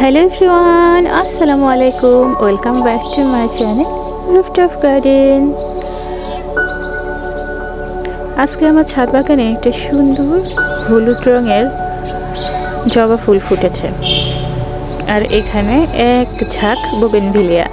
Hello everyone আসসালামু আলাইকুম welcome back to my channel rooftop garden আজকে আমার ছাদ বাগানে একটা সুন্দর হলুদ রঙের জবা ফুল ফুটেছে। আর এখানে এক ঝাঁক বোগেনভিলিয়া।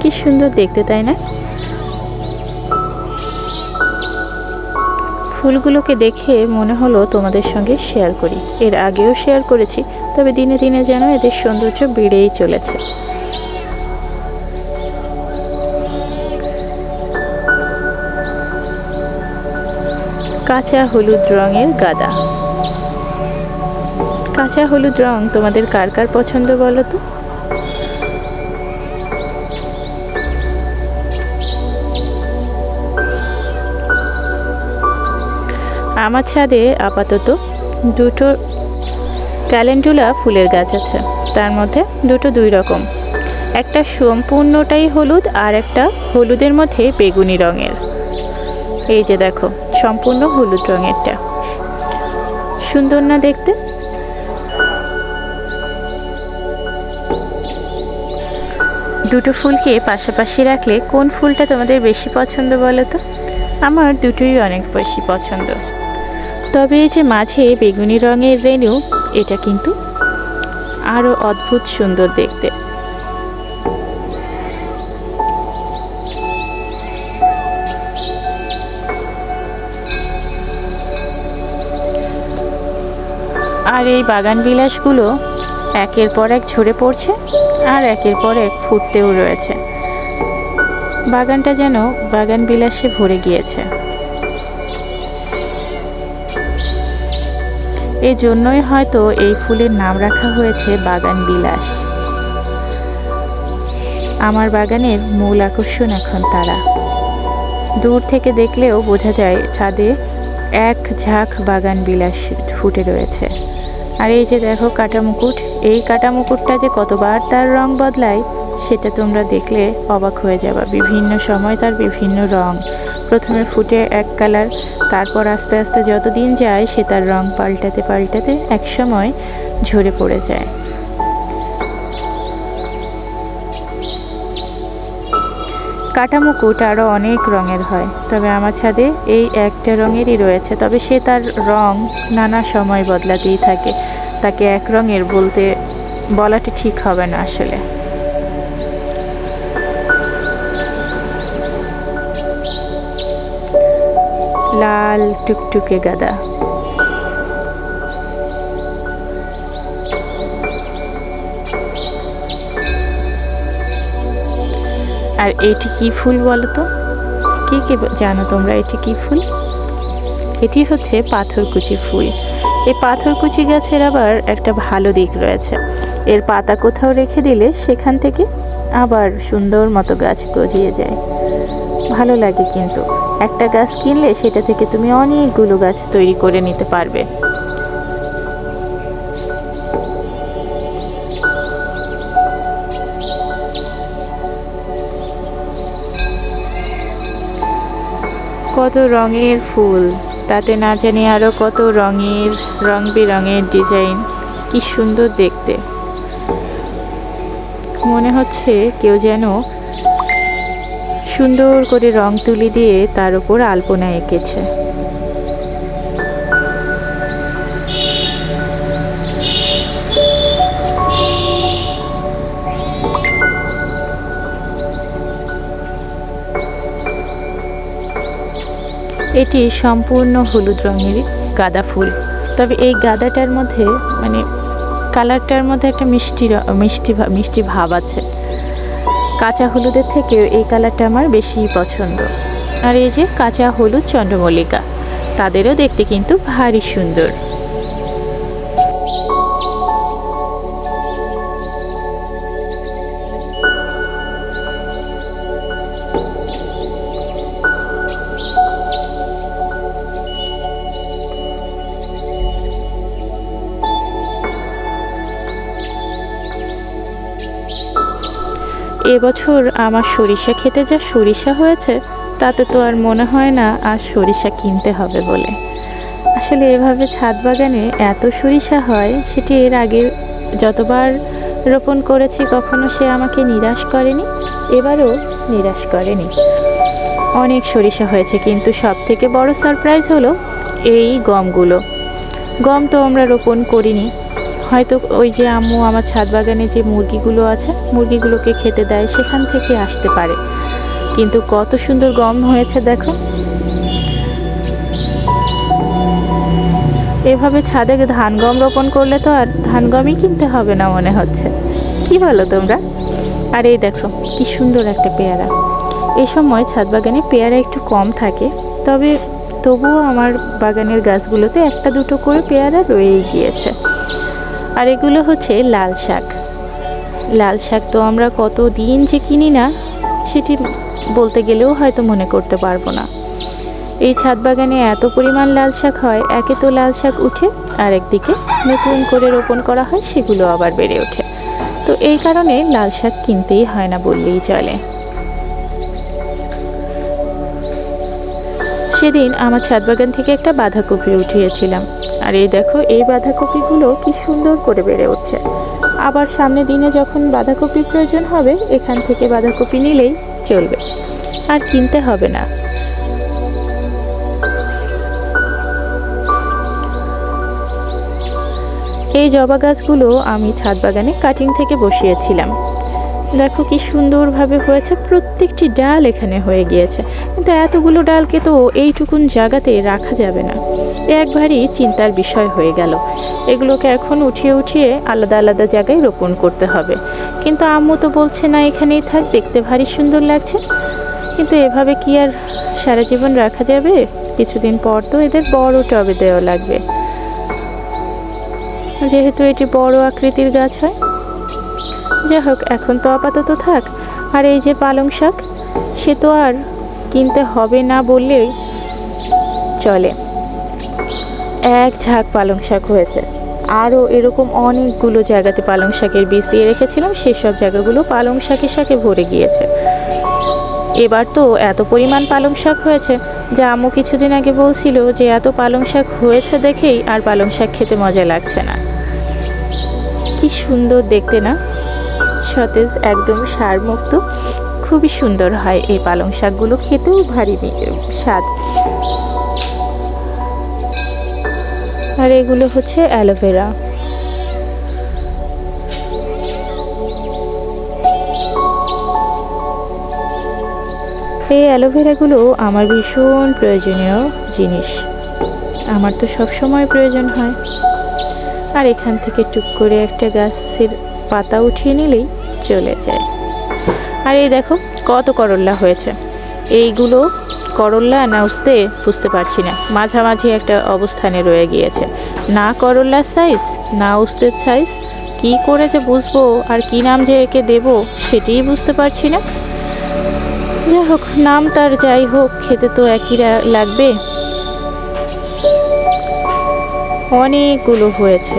কি সুন্দর দেখতে, তাই না? ফুলগুলোকে দেখে মনে হলো তোমাদের সঙ্গে শেয়ার করি। এর আগেও শেয়ার করেছি, তবে দিনে দিনে যেন এদের সৌন্দর্য বেড়েই চলেছে। কাঁচা হলুদ রঙের গাদা। কাঁচা হলুদ রং তোমাদের কার কার পছন্দ বলো তো? আমার ছাদে আপাতত দুটো ক্যালেন্ডুলা ফুলের গাছ আছে। তার মধ্যে দুটো দুই রকম। একটা সম্পূর্ণটাই হলুদ আর একটা হলুদের মধ্যে বেগুনি রঙের। এই যে দেখো, সম্পূর্ণ হলুদ রঙেরটা। সুন্দর না দেখতে? দুটো ফুলকে পাশাপাশি রাখলে কোন ফুলটা তোমাদের বেশি পছন্দ বলো তো? আমার দুটোই অনেক বেশি পছন্দ। তবে এই যে মাঝে বেগুনি রঙের রেনু এটা কিন্তু আরও অদ্ভুত সুন্দর দেখতে। আর এই বাগান বিলাসগুলো একের পর এক ঝরে পড়ছে, আর একের পর এক ফুটতেও রয়েছে। বাগানটা যেন বাগান বিলাসে ভরে গিয়েছে। এই জন্যই হয়তো এই ফুলের নাম রাখা হয়েছে বাগান বিলাস। আমার বাগানের মূল আকর্ষণ এখন তারা। দূর থেকে দেখলেও বোঝা যায় ছাদে এক ঝাঁক বাগান বিলাস ফুটে রয়েছে। আর এই যে দেখো কাটা মুকুট, এই কাটা মুকুটটা যে কতবার তার রং বদলায়, সেটা তোমরা দেখলে অবাক হয়ে যাবা। বিভিন্ন সময় তার বিভিন্ন রং প্রথমে ফুটে এক কালার, তারপর আস্তে আস্তে যতদিন যায় সে তার রং পাল্টাতে পাল্টাতে এক সময় ঝরে পড়ে যায়। কাটা মুকুট আরও অনেক রঙের হয়, তবে আমার ছাদে এই একটা রঙেরই রয়েছে, তবে সে তার রং নানা সময় বদলাতেই থাকে। তাকে এক রঙের বলতে বলাটি ঠিক হবে না আসলে। লাল টুকটুকে গাদা। আর এটি কি ফুল বলো তো? কে কে জানো তোমরা এটি কি ফুল? এটি হচ্ছে পাথরকুচি ফুল। এই পাথরকুচি গাছের আবার একটা ভালো দিক রয়েছে। এর পাতা কোথাও রেখে দিলে সেখান থেকে আবার সুন্দর মতো গাছ গজিয়ে যায়। ভালো লাগে কিন্তু। একটা গাছ কিনলে সেটা থেকে তুমি অনেকগুলো গাছ তৈরি করে নিতে পারবে। কত রঙের ফুল, তাতে না জানি আরও কত রঙের রং বেরঙের ডিজাইন। কি সুন্দর দেখতে। মনে হচ্ছে কেউ যেন সুন্দর করে রং তুলি দিয়ে তার উপর আলপনা এঁকেছে। এটি সম্পূর্ণ হলুদ রঙের গাঁদা ফুল। তবে এই গাঁদাটার মধ্যে মানে কালারটার মধ্যে একটা মিষ্টি মিষ্টি মিষ্টি ভাব আছে। কাঁচা হলুদের থেকেও এই কালারটা আমার বেশি পছন্দ। আর এই যে কাঁচা হলুদ চন্দ্রমল্লিকা, তাদেরও দেখতে কিন্তু ভারী সুন্দর। এবছর আমার সরিষা খেতে যা সরিষা হয়েছে, তাতে তো আর মনে হয় না আর সরিষা কিনতে হবে বলে। আসলে এভাবে ছাদ বাগানে এত সরিষা হয়, সেটি এর আগে যতবার রোপণ করেছি কখনো সে আমাকে নিরাশ করেনি, এবারও নিরাশ করেনি। অনেক সরিষা হয়েছে, কিন্তু সব থেকে বড় সারপ্রাইজ হলো এই গমগুলো। গম তো আমরা রোপণ করিনি হয়তো ওই যে আম্মু আমার ছাদ বাগানে যে মুরগিগুলো আছে, মুরগিগুলোকে খেতে দেয়, সেখান থেকে আসতে পারে। কিন্তু কত সুন্দর গম হয়েছে দেখো। এভাবে ছাদে ধান গম রোপণ করলে তো আর ধান গমই কিনতে হবে না মনে হচ্ছে। কি বলো তোমরা? আর এই দেখো, কি সুন্দর একটা পেয়ারা। এই সময় ছাদ বাগানে পেয়ারা একটু কম থাকে, তবে তবুও আমার বাগানের গাছগুলোতে একটা দুটো করে পেয়ারা রয়েই গিয়েছে। আর এগুলো হচ্ছে লাল শাক। লাল শাক তো আমরা কত দিন যে কিনি না, সেটি বলতে গেলেও হয়তো মনে করতে পারব না। এই ছাদ বাগানে এত পরিমাণ লাল শাক হয়, একে তো লাল শাক উঠে আর একদিকে নতুন করে রোপণ করা হয়, সেগুলো আবার বেড়ে ওঠে। তো এই কারণে লাল শাক কিনতেই হয় না বললেই চলে। সেদিন আমার ছাদ বাগান থেকে একটা বাঁধাকপি উঠিয়েছিলাম। আর এই দেখো, এই বাঁধাকপিগুলো কি সুন্দর করে বেড়ে উঠছে। আবার সামনে দিনে যখন বাঁধাকপির প্রয়োজন হবে, এখান থেকে বাঁধাকপি নিলেই চলবে। আর কিনতে হবে না। এই জবা গাছগুলো আমি ছাদ বাগানে কাটিং থেকে বসিয়েছিলাম। দেখো কি সুন্দরভাবে হয়েছে। প্রত্যেকটি ডাল এখানে হয়ে গিয়েছে। কিন্তু এতগুলো ডালকে তো এইটুকুন জায়গাতে রাখা যাবে না। একবারই চিন্তার বিষয় হয়ে গেল। এগুলোকে এখন উঠিয়ে উঠিয়ে আলাদা আলাদা জায়গায় রোপণ করতে হবে। কিন্তু আম্মু তো বলছে, না, এখানেই থাক, দেখতে ভারী সুন্দর লাগছে। কিন্তু এভাবে কি আর সারা জীবন রাখা যাবে? কিছুদিন পর তো এদের বড় টবে দেওয়া লাগবে। যেহেতু এটি বড় আকৃতির গাছ হয় যাই হোক, এখন তো আপাতত থাক। আর এই যে পালং শাক, সে তো আর কিনতে হবে না বললেই চলে। এক ঝাঁক পালং শাক হয়েছে। আরও এরকম অনেকগুলো জায়গাতে পালং শাকের বীজ দিয়ে রেখেছিলাম, সেসব জায়গাগুলো পালং শাকের শাকে ভরে গিয়েছে। এবার তো এত পরিমাণ পালং শাক হয়েছে, যা আম্মু কিছুদিন আগে বলছিল যে এত পালং শাক হয়েছে দেখেই আর পালং শাক খেতে মজা লাগছে না। কি সুন্দর দেখতে না? সতেজ, একদম সারমুক্ত। খুবই সুন্দর হয় এই পালং শাকগুলো খেতেও, ভারী স্বাদ। আর এগুলো হচ্ছে অ্যালোভেরা। এই অ্যালোভেরাগুলো আমার ভীষণ প্রয়োজনীয় জিনিস। আমার তো সব সময় প্রয়োজন হয়। আর এখান থেকে টুক করে একটা গাছের পাতা উঠিয়ে নিলেই চলে যায়। আর এই দেখো কত করল্লা হয়েছে। এইগুলো করল্লা না উঠতে বুঝতে পারছি না। মাঝামাঝি একটা অবস্থানে রয়ে গিয়েছে। না করল্লার সাইজ না উস্তের সাইজ কি করে যে বুঝব আর কি নাম যে একে দেবো সেটিই বুঝতে পারছি না। যাই হোক নাম তার যাই হোক, খেতে তো একই লাগবে। অনেকগুলো হয়েছে।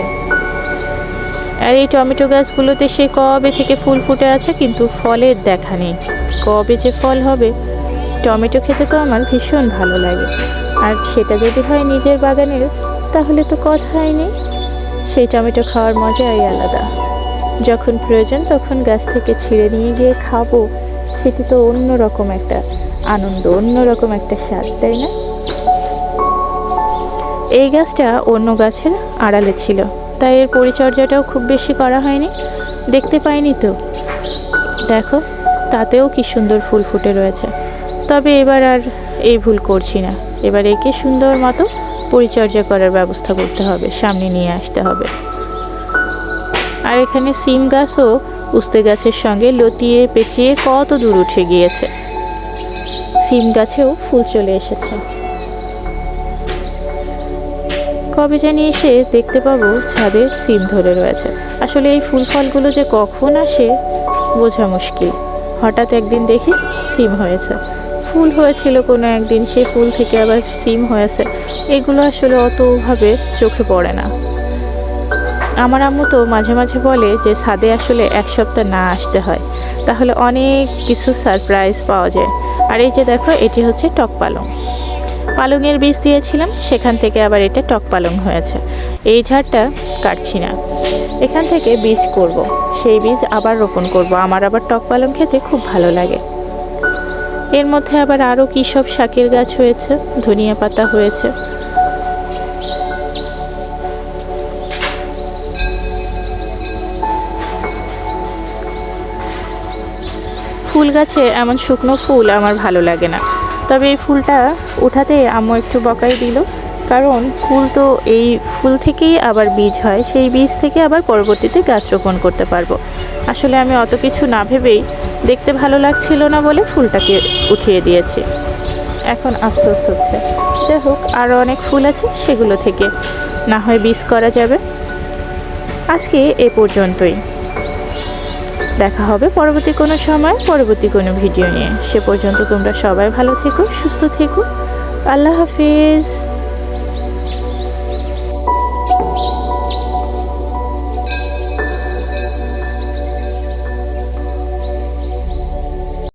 আর এই টমেটো গাছগুলোতে সে কবে থেকে ফুল ফুটে আছে কিন্তু ফলের দেখা নেই। কবে যে ফল হবে, টমেটো খেতে তো আমার ভীষণ ভালো লাগে। আর সেটা যদি হয় নিজের বাগানের, তাহলে তো কথাই নেই। সেই টমেটো খাওয়ার মজাই আলাদা। যখন প্রয়োজন তখন গাছ থেকে ছিঁড়ে নিয়ে গিয়ে খাব, সেটি তো অন্যরকম একটা আনন্দ, অন্যরকম একটা স্বাদ, তাই না? এই গাছটা অন্য গাছের আড়ালে ছিল, তাই এর পরিচর্যাটাও খুব বেশি করা হয়নি। দেখতে পাইনি তো। দেখো, তাতেও কি সুন্দর ফুল ফুটে রয়েছে। তবে এবার আর এই ভুল করছি না। এবার একে সুন্দর মতো পরিচর্যা করার ব্যবস্থা করতে হবে, সামনে নিয়ে আসতে হবে। আর এখানে সিম গাছও উস্তে গাছের সঙ্গে লতিয়ে পেঁচিয়ে কত দূর উঠে গিয়েছে। সিম গাছেও ফুল চলে এসেছে। কবে জানি এসে দেখতে পাবো ছাদে সিম ধরে রয়েছে। আসলে এই ফুল ফলগুলো যে কখন আসে বোঝা মুশকিল। হঠাৎ একদিন দেখি সিম হয়েছে। ফুল হয়েছিল কোনো একদিন সে ফুল থেকে আবার সিম হয়েছে। এগুলো আসলে অতভাবে চোখে পড়ে না। আমার আম্মু তো মাঝে মাঝে বলে যে ছাদে আসলে এক সপ্তাহ না আসতে হয়। তাহলে অনেক কিছু সারপ্রাইজ পাওয়া যায়। আর এই যে দেখো, এটি হচ্ছে টক পালং। পালংয়ের বীজ দিয়েছিলাম, সেখান থেকে আবার এটা টক পালং হয়েছে। এই ঝাড়টা কাটছি না। এখান থেকে বীজ করব। সেই বীজ আবার রোপণ করব। আমার আবার টক পালং খেতে খুব ভালো লাগে। এর মধ্যে আবার আরও কী সব শাকের গাছ হয়েছে, ধনিয়া পাতা হয়েছে। ফুল গাছে এমন শুকনো ফুল আমার ভালো লাগে না। তবে এই ফুলটা উঠাতে আম্মু একটু বকাই দিল। কারণ ফুল তো এই ফুল থেকেই আবার বীজ হয়, সেই বীজ থেকে আবার পরবর্তীতে গাছ রোপণ করতে পারব। আসলে আমি অত কিছু না ভেবেই দেখতে ভালো লাগছিল না বলে ফুলটাকে উঠিয়ে দিয়েছি। এখন আফসোস হচ্ছে। যাই হোক আরও অনেক ফুল আছে সেগুলো থেকে। না হয় বীজ করা যাবে। আজকে এ পর্যন্তই। দেখা হবে পরবর্তী কোনো সময়, পরবর্তী কোনো ভিডিও নিয়ে। সে পর্যন্ত তোমরা সবাই ভালো থেকো, সুস্থ থেকো। আল্লাহ হাফিজ।